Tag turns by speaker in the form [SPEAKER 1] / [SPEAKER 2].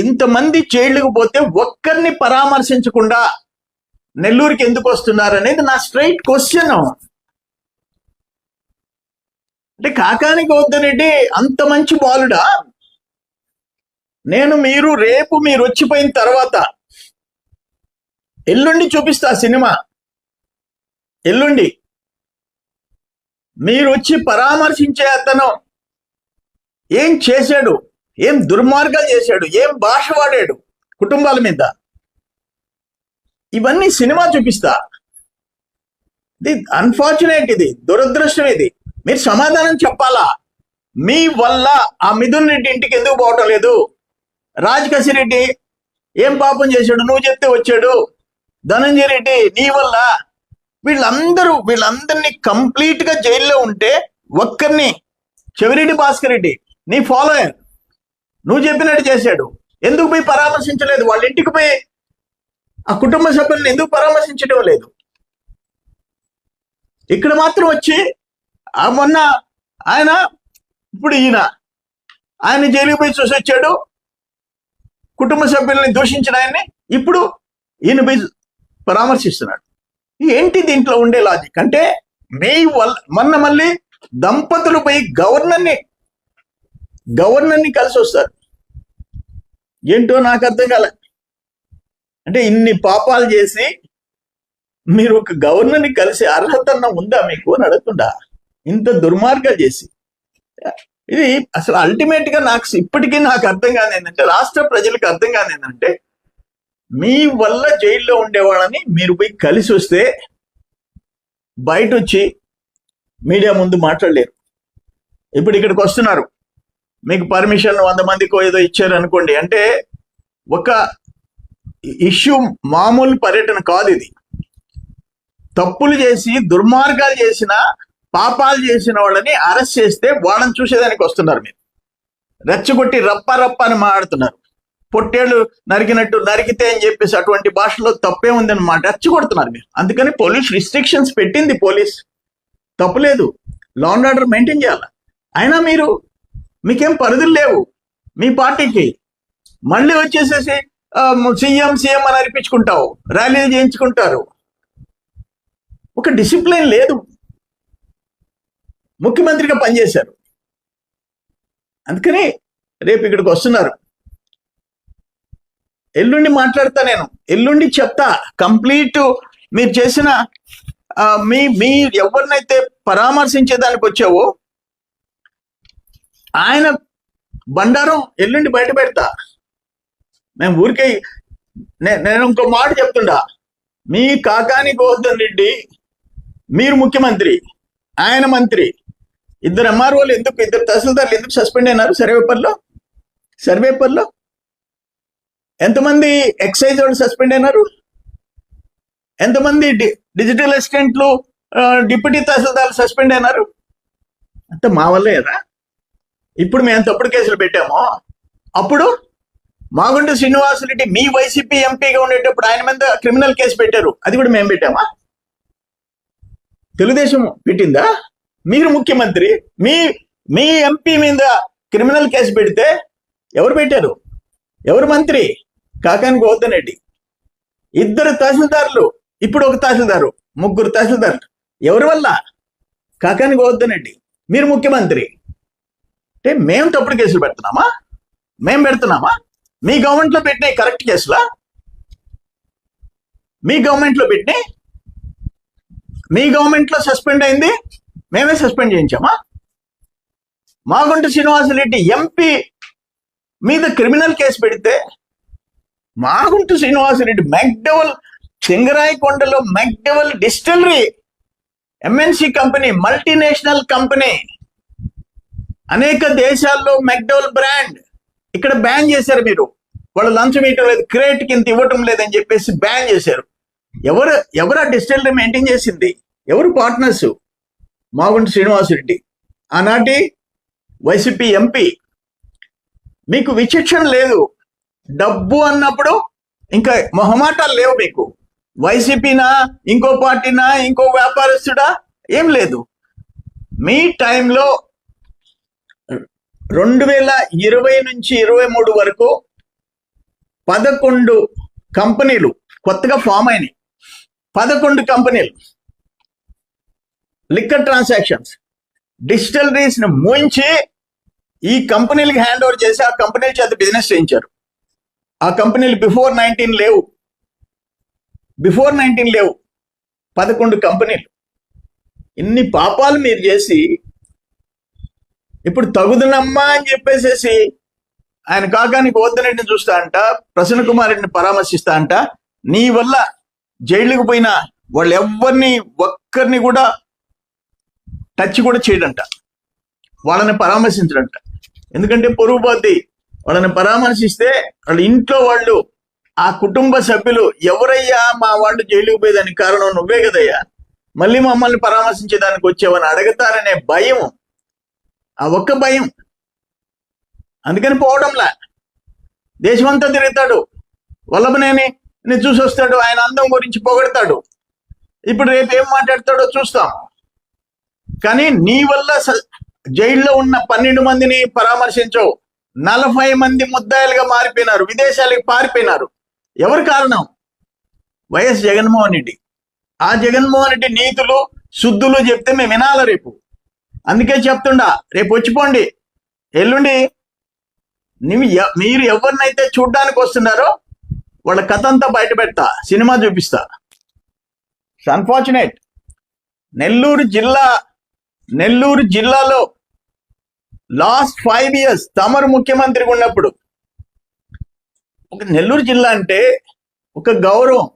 [SPEAKER 1] ఇంతమంది జైళ్ళకు పోతే ఒక్కరిని పరామర్శించకుండా నెల్లూరుకి ఎందుకు వస్తున్నారు అనేది నా స్ట్రైట్ క్వశ్చన్ అంటే కాకాని గౌతమ్ అంత మంచి బాలుడా? నేను మీరు రేపు మీరు వచ్చిపోయిన తర్వాత ఎల్లుండి చూపిస్తా సినిమా. ఎల్లుండి. మీరు వచ్చి పరామర్శించే అతను ఏం చేశాడు? ఏం దుర్మార్గాలు చేశాడు ఏం భాష వాడాడు కుటుంబాల మీద. ఇవన్నీ సినిమా చూపిస్తా. ఇది అన్ఫార్చునేట్ ఇది దురదృష్టం ఇది. మీరు సమాధానం చెప్పాలా? మీ వల్ల ఆ మిథున్ రెడ్డి ఇంటికి ఎందుకు పోవటం లేదు? రాజకసి రెడ్డి ఏం పాపం చేశాడు? నువ్వు చెప్తే వచ్చాడు. ధనంజయ రెడ్డి నీ వల్ల. వీళ్ళందరూ వీళ్ళందరినీ కంప్లీట్గా జైల్లో ఉంటే ఒక్కరిని చెవిరెడ్డి భాస్కర్ రెడ్డి నీ ఫాలోయర్ నువ్వు చెప్పినట్టు చేశాడు. ఎందుకు పోయి పరామర్శించలేదు? వాళ్ళ ఇంటికి పోయి ఆ కుటుంబ సభ్యులను ఎందుకు పరామర్శించడం లేదు? ఇక్కడ మాత్రం వచ్చి ఆ మొన్న ఆయన ఇప్పుడు ఈయన ఆయన జైలుకి పోయి చూసి వచ్చాడు. కుటుంబ సభ్యుల్ని దూషించిన ఆయన్ని ఇప్పుడు ఈయన పోయి పరామర్శిస్తున్నాడు. ఏంటి దీంట్లో ఉండే లాజిక్ అంటే మే వల్ల మొన్న మళ్ళీ దంపతులు పోయి గవర్నర్ని గవర్నర్ని కలిసి వస్తారు. ఏంటో నాకు అర్థం కాలే. అంటే ఇన్ని పాపాలు చేసి మీరు ఒక గవర్నర్ని కలిసి అర్హత ఉందా మీకు అని అడుగుతుండా ఇంత దుర్మార్గాలు చేసి? ఇది అసలు అల్టిమేట్గా నాకు ఇప్పటికీ నాకు అర్థం కాదు ఏంటంటే రాష్ట్ర ప్రజలకు అర్థం కాదు ఏంటంటే మీ వల్ల జైల్లో ఉండేవాళ్ళని మీరు పోయి కలిసి వస్తే బయట వచ్చి మీడియా ముందు మాట్లాడలేరు. ఇప్పుడు ఇక్కడికి వస్తున్నారు. మీకు పర్మిషన్ వంద మందికో ఏదో ఇచ్చారు అనుకోండి. అంటే ఒక ఇష్యూ మామూలు పర్యటన కాదు ఇది. తప్పులు చేసి దుర్మార్గాలు చేసిన పాపాలు చేసిన వాళ్ళని అరెస్ట్ చేస్తే వాళ్ళని చూసేదానికి వస్తున్నారు మీరు. రెచ్చగొట్టి రప్ప రప్ప అని మాట్లాడుతున్నారు. పొట్టేళ్ళు నరికినట్టు నరికితే అని చెప్పేసి అటువంటి భాషలో తప్పే ఉందని మాట రెచ్చగొడుతున్నారు మీరు. అందుకని పోలీస్ రిస్ట్రిక్షన్స్ పెట్టింది పోలీస్. తప్పులేదు లా అండ్ ఆర్డర్ మెయింటైన్ చేయాలి? అయినా మీరు మీకేం పరిధులు లేవు. మీ పార్టీకి. మళ్ళీ వచ్చేసేసి సీఎం సీఎం అని అనిపించుకుంటావు. ర్యాలీలు చేయించుకుంటారు. ఒక డిసిప్లిన్ లేదు. ముఖ్యమంత్రిగా పనిచేశారు. అందుకని రేపు ఇక్కడికి వస్తున్నారు. ఎల్లుండి మాట్లాడతా నేను. ఎల్లుండి చెప్తా. కంప్లీట్ మీరు చేసిన మీ మీ ఎవరినైతే పరామర్శించేదానికి వచ్చావో ఆయన బండారం ఎల్లుండి బయట పెడతా. మేము ఊరికే నే- నేను ఇంకో మాట చెప్తుండా. మీ కాకాని గోవర్ధన్ రెడ్డి మీరు ముఖ్యమంత్రి ఆయన మంత్రి ఇద్దరు ఎంఆర్ఓలు ఎందుకు ఇద్దరు తహసీల్దార్లు ఎందుకు సస్పెండ్ అయినారు సర్వేపర్లో సర్వేపర్లో ఎంతమంది ఎక్సైజ్ వాళ్ళు సస్పెండ్ అయినారు? ఎంతమంది డిజిటల్ అసిస్టెంట్లు డిప్యూటీ తహసీల్దార్లు సస్పెండ్ అయినారు? అంత మా వల్లే కదా. ఇప్పుడు మేము తప్పుడు కేసులు పెట్టామో? అప్పుడు మాగుంట శ్రీనివాసరెడ్డి మీ వైసీపీ ఎంపీగా ఉండేటప్పుడు ఆయన మీద క్రిమినల్ కేసు పెట్టారు. అది కూడా మేము పెట్టామా? తెలుగుదేశం పెట్టిందా? మీరు ముఖ్యమంత్రి మీ మీ ఎంపీ మీద క్రిమినల్ కేసు పెడితే ఎవరు పెట్టారు? ఎవరు మంత్రి? కాకానికి గోవర్ధన్ రెడ్డి. ఇద్దరు తహసీల్దారులు ఇప్పుడు ఒక తహసీల్దారు ముగ్గురు తహసీల్దారులు. ఎవరి వల్ల? కాకానికి వద్దనండి మీరు ముఖ్యమంత్రి. అంటే మేము తప్పుడు కేసులు పెడుతున్నామా? మేము పెడుతున్నామా? మీ గవర్నమెంట్లో పెట్టినాయి కరెక్ట్ కేసులా? మీ గవర్నమెంట్లో పెట్టినాయి మీ గవర్నమెంట్లో సస్పెండ్ అయింది? మేమే సస్పెండ్ చేయించామా? మాగుంట శ్రీనివాసరెడ్డి ఎంపీ మీద క్రిమినల్ కేసు పెడితే మాగుంట శ్రీనివాసరెడ్డి మెక్డెవల్ సింగరాయి కొండలో McDowell distillery MNC company multinational company అనేక దేశాల్లో మెక్డోల్ బ్రాండ్ ఇక్కడ బ్యాన్ చేశారు మీరు. వాళ్ళు లంచం ఇవ్వటం లేదు క్రేట్ కింద ఇవ్వటం లేదని చెప్పేసి బ్యాన్ చేశారు. ఎవరు ఎవరు ఆ డిస్టిలరీ మెయింటైన్ చేసింది? ఎవరు పార్ట్నర్స్ మాగుంటి శ్రీనివాసరెడ్డి. ఆనాటి వైసీపీ ఎంపీ మీకు విచక్షణ లేదు. డబ్బు అన్నప్పుడు ఇంకా మొహమాటాలు లేవు మీకు. వైసీపీనా ఇంకో పార్టీనా ఇంకో వ్యాపారస్తుడా? ఏం లేదు. మీ టైంలో రెండు వేల ఇరవై నుంచి ఇరవై మూడు వరకు పదకొండు కంపెనీలు కొత్తగా ఫామ్ అయినాయి. పదకొండు కంపెనీలు. Liquor transactions. డిజిటలరీస్ని మూయించి ఈ కంపెనీలకు హ్యాండ్ ఓవర్ చేసి ఆ కంపెనీల చేత బిజినెస్ చేయించారు. ఆ కంపెనీలు బిఫోర్ నైన్టీన్ లేవు. బిఫోర్ నైన్టీన్ లేవు. పదకొండు కంపెనీలు. ఇన్ని పాపాలు మీరు చేసి ఇప్పుడు తగుదనమ్మా అని చెప్పేసేసి ఆయన కాకానికి వద్దనని చూస్తా అంట ప్రసన్న కుమార్ పరామర్శిస్తా అంట నీ వల్ల జైలుకు పోయిన వాళ్ళు ఎవరిని ఒక్కరిని కూడా టచ్ కూడా చేయడంట. వాళ్ళని పరామర్శించడంట. ఎందుకంటే పొరుగు పోద్ది వాళ్ళని పరామర్శిస్తే వాళ్ళ ఇంట్లో వాళ్ళు ఆ కుటుంబ సభ్యులు ఎవరయ్యా మా వాళ్ళు జైలుకు పోయేదానికి కారణం నువ్వే కదయ్యా? మళ్ళీ మమ్మల్ని పరామర్శించేదానికి వచ్చావని అడగతారనే భయం ఆ ఒక్క భయం. అందుకని పోవడంలా. దేశమంతా తిరుగుతాడు. వల్లభనేని ని చూసి వస్తాడు ఆయన అందం గురించి పొగడతాడు. ఇప్పుడు రేపు ఏం మాట్లాడతాడో చూస్తాం. కానీ నీ వల్ల స- జైల్లో ఉన్న పన్నెండు మందిని పరామర్శించవు. నలభై మంది ముద్దాయిలుగా మారిపోయినారు. విదేశాలకు పారిపోయినారు. ఎవరు కారణం? వైఎస్ జగన్మోహన్ రెడ్డి. ఆ జగన్మోహన్ రెడ్డి నీతులు శుద్ధులు చెప్తే మేము వినాల రేపు? అందుకే చెప్తుండా రేపు వచ్చిపోండి ఎల్లుండి మీరు ఎవరినైతే చూడ్డానికి వస్తున్నారో వాళ్ళ కథ అంతా బయట పెడతా సినిమా చూపిస్తా. అన్ఫార్చునేట్ నెల్లూరు జిల్లా నెల్లూరు జిల్లాలో లాస్ట్ ఫైవ్ ఇయర్స్ తమరు ముఖ్యమంత్రిగా ఉన్నప్పుడు ఒక నెల్లూరు జిల్లా అంటే ఒక గౌరవం.